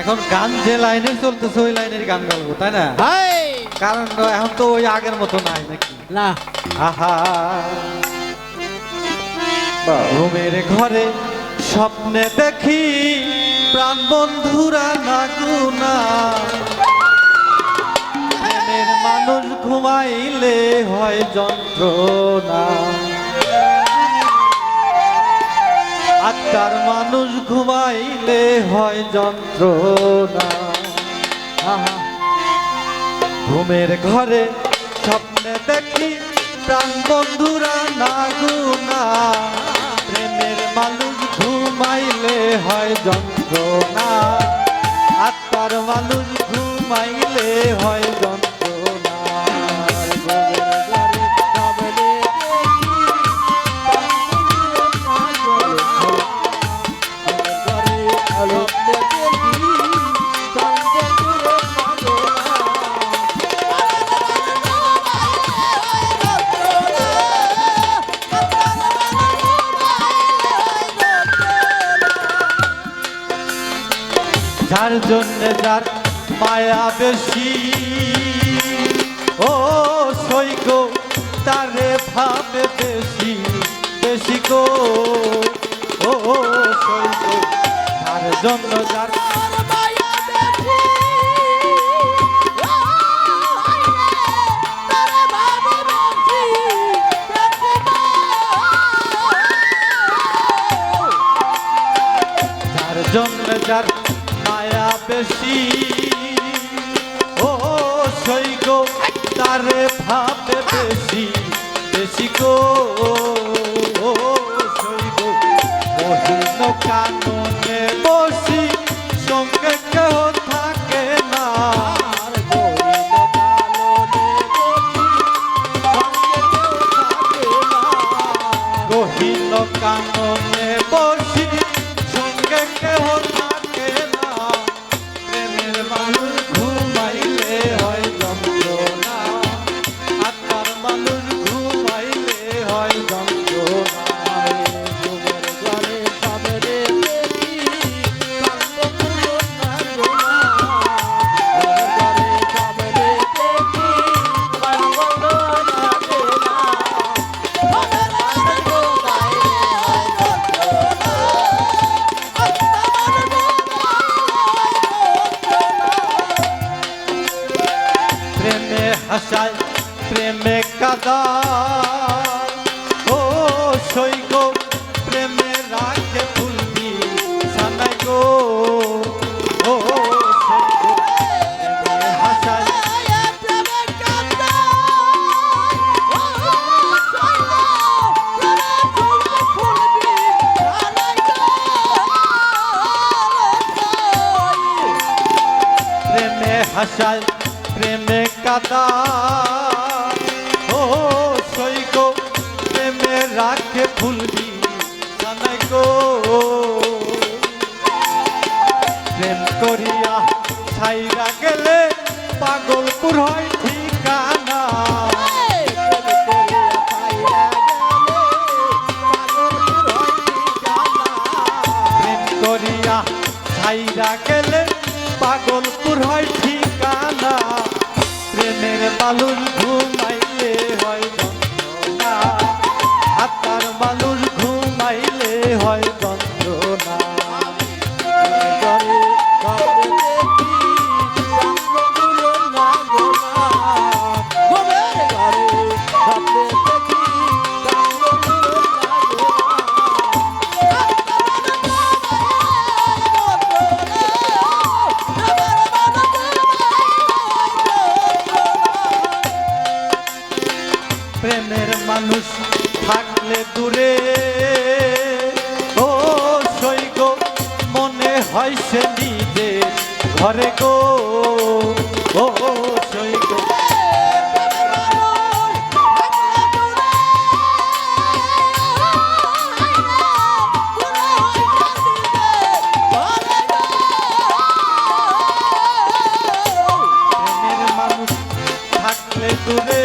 এখন গান যে লাইনে চলতেছে ওই লাইনের গান গাবো তাই না? কারণ এখন তো ওই আগের মতো নাই নাকি? না। আহা! ঘুমের ঘরে স্বপ্নে দেখি প্রাণ বন্ধুরা না গুনা মানুষ ঘুমাইলে হয় যন্ত্রণা। আত্মার মানুষ ঘুমাইলে হয় যন্ত্রণা। ঘুমের ঘরে স্বপ্নে দেখি প্রাণ বন্ধুরা না গুনা। প্রেমের মানুষ ঘুমাইলে হয় যন্ত্রণা। যার জন্য যার মায়া বেশি। ও সৈক তারে ভাবে বেশি বেশি গো। ও সৈক যার জন্য যার জন্য যার বেশি। ও সৈক তারে ভাবে বেশি বেশি গো। সৈক মহিন কাননে হাসায় প্রেমে কাদা ও সৈগ প্রেমে রাখে ফুলবি সানাই গো। হাসায় প্রেমে কাদা। ও সৈগ প্রেমে রাখে ফুলবি গো। প্রেম করিয়া ছাইরা গেলে পাগলপুর হয় ঠিকানা। প্রেম করিয়া ছাইরা গেলে পাগলপুর হয় বালুর ঘুমাইলে হয় আত্মার বালুর মানুষ থাকলে দূরে। ও সৈগ মনে হয় সে নিজে ঘরে গো। ও সৈগ থাকলে দূরে।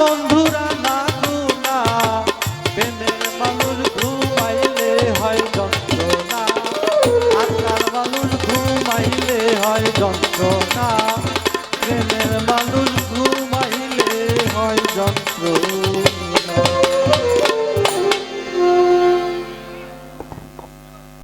বন্ধুরা না গুনা প্রেমের মানুষ ঘুমাইলে হয় যন্ত্রণা। আত্মার মানুষ ঘুমাইলে হয় যন্ত্রণা।